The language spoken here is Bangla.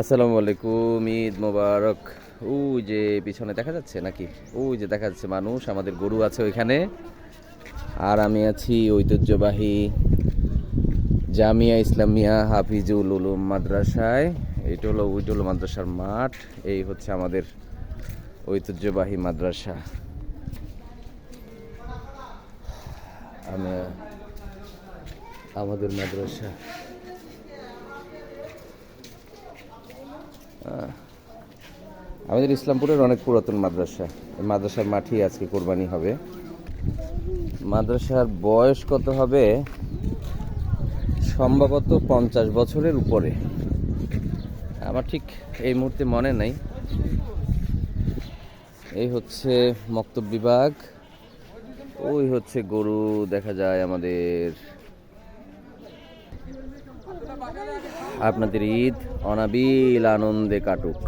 আসসালামু আলাইকুম, ঈদ মোবারক। ও যে পিছনে দেখা যাচ্ছে নাকি? ওই যে দেখা যাচ্ছে মানুষ, আমাদের গরু আছে ওইখানে। আর আমি আছি ঐতিহ্যবাহী জামিয়া ইসলামিয়া হাফিজুল উলুম মাদ্রাসায়। এটা হলো ওইটা হলো মাদ্রাসার মাঠ, এই হচ্ছে আমাদের ঐতিহ্যবাহী মাদ্রাসা। আমি, আমাদের মাদ্রাসা। আমাদের ইসলামপুরের অনেক পুরাতন মাদ্রাসা। এই মাদ্রাসার মাঠেই আজকে কোরবানি হবে। মাদ্রাসার বয়স কত হবে? সম্ভবত পঞ্চাশ বছরের উপরে। আমার ঠিক এই মুহূর্তে মনে নাই। এই হচ্ছে মক্তব বিভাগ। ওই হচ্ছে গরু, দেখা যায় আমাদের আপনাদের ঈদ অনাবিল আনন্দে কাটুক।